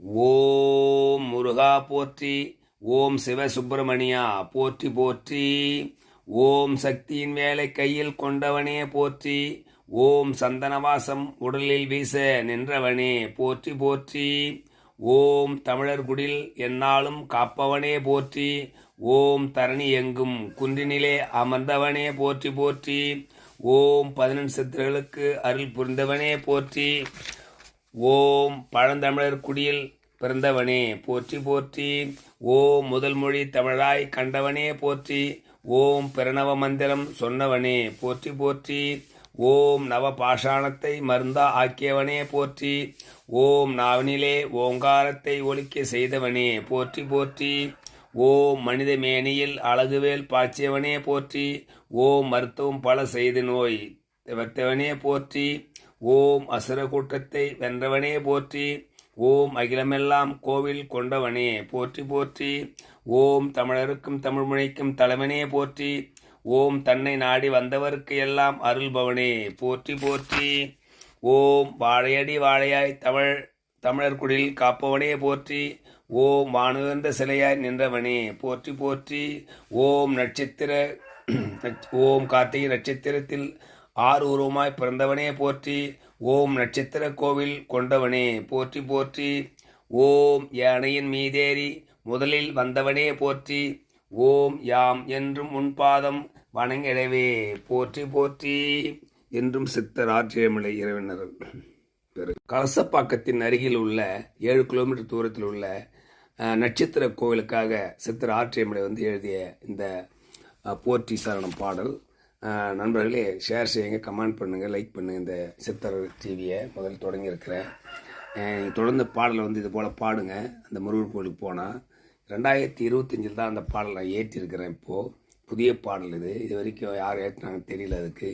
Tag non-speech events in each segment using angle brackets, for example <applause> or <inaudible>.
ஓம் முருகா போற்றி ஓம் சிவசுப்பிரமணியா போற்றி போற்றி. ஓம் சக்தியின் வேலை கையில் கொண்டவனே போற்றி ஓம் சந்தனவாசம் உடலில் வீச நின்றவனே போற்றி போற்றி. ஓம் தமிழர் குடில் என்னாலும் காப்பவனே போற்றி ஓம் தரணி எங்கும் குன்றினிலே அமர்ந்தவனே போற்றி போற்றி. ஓம் பதினெண் சித்திரர்களுக்கு அருள் புரிந்தவனே போற்றி. ஓம் பழந்தமிழர் குடியில் பிறந்தவனே போற்றி போற்றி. ஓம் முதல் மொழி தமிழாய் கண்டவனே போற்றி. ஓம் பிரணவ மந்திரம் சொன்னவனே போற்றி போற்றி. ஓம் நவ பாஷாணத்தை மருந்தா ஆக்கியவனே போற்றி. ஓம் நாவனிலே ஓங்காரத்தை ஒழிக்க செய்தவனே போற்றி போற்றி. ஓம் மனித மேனியில் அழகுவேல் பாய்ச்சியவனே போற்றி. ஓம் மருத்துவம் பல செய்து நோய் தவத்தவனே போற்றி. ஓம் அசுர கூட்டத்தை வென்றவனே போற்றி. ஓம் அகிலமெல்லாம் கோவில் கொண்டவனே போற்றி போற்றி. ஓம் தமிழருக்கும் தமிழ்மொழிக்கும் தலைவனே போற்றி. ஓம் தன்னை நாடி வந்தவருக்கு எல்லாம் அருள்பவனே போற்றி போற்றி. ஓம் வாழையடி வாழையாய் தமிழ் தமிழர் குடில் காப்பவனே போற்றி. ஓம் வானுகந்த சிலையாய் நின்றவனே போற்றி போற்றி. ஓம் நட்சத்திர ஓம் கார்த்திகை நட்சத்திரத்தில் ஆறு உருவமாய் பிறந்தவனே போற்றி ஓம் நட்சத்திர கோவில் கொண்டவனே போற்றி போற்றி. ஓம் யானையின் மீதேறி முதலில் வந்தவனே போற்றி. ஓம் யாம் என்றும் முன்பாதம் வணங்கிடவே போற்றி போற்றி. என்றும் சித்தர் ஆற்றியமில்லை இறைவினர் பெரு கலசப்பாக்கத்தின் அருகில் உள்ள ஏழு கிலோமீட்டர் தூரத்தில் உள்ள நட்சத்திர கோவிலுக்காக சித்தர் ஆற்றியமில்லை வந்து எழுதிய இந்த போற்றி சரணம் பாடல் நண்பர்களே ஷேர் செய்யுங்க கமெண்ட் பண்ணுங்கள் லைக் பண்ணுங்கள் இந்த சித்தர் டிவியை முதல் தொடங்கியிருக்கிறேன் தொடர்ந்து பாடலை வந்து இது போல் பாடுங்க. அந்த முருகர் கோயிலுக்கு போனால் ரெண்டாயிரத்தி இருபத்தஞ்சில் தான் அந்த பாடலை நான் ஏற்றிருக்கிறேன் இப்போது புதிய பாடல் இது. இது வரைக்கும் யார் ஏற்றினாங்க தெரியல அதுக்கு.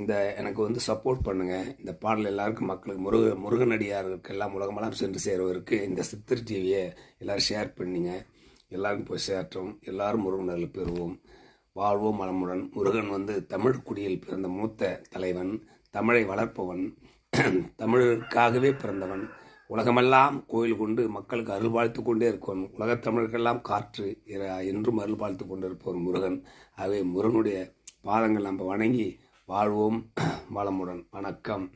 இந்த எனக்கு வந்து சப்போர்ட் பண்ணுங்கள் இந்த பாடல் எல்லாருக்கும் மக்களுக்கு முருக முருகனடியார்களுக்கு எல்லாம் உலகமெல்லாம் சென்று சேர்வதற்கு இந்த சித்தர் டிவியை எல்லோரும் ஷேர் பண்ணிங்க. எல்லோரும் போய் சேரட்டும். எல்லோரும் முருகனர்கள் பெறுவோம். வாழ்வோம் மலமுடன் முருகன் வந்து தமிழ் குடியில் பிறந்த மூத்த தலைவன் தமிழை வளர்ப்பவன் <clears throat> தமிழருக்காகவே பிறந்தவன். உலகமெல்லாம் கோயில் கொண்டு மக்களுக்கு அருள் வாழ்த்து கொண்டே இருக்கவன் உலகத் தமிழருக்கெல்லாம் காற்று என்றும் அருள் வாழ்த்து கொண்டு இருப்பவன் முருகன். ஆகவே முருகனுடைய பாதங்கள் நம்ம வணங்கி வாழ்வோம் <clears throat> வளமுடன். வணக்கம்.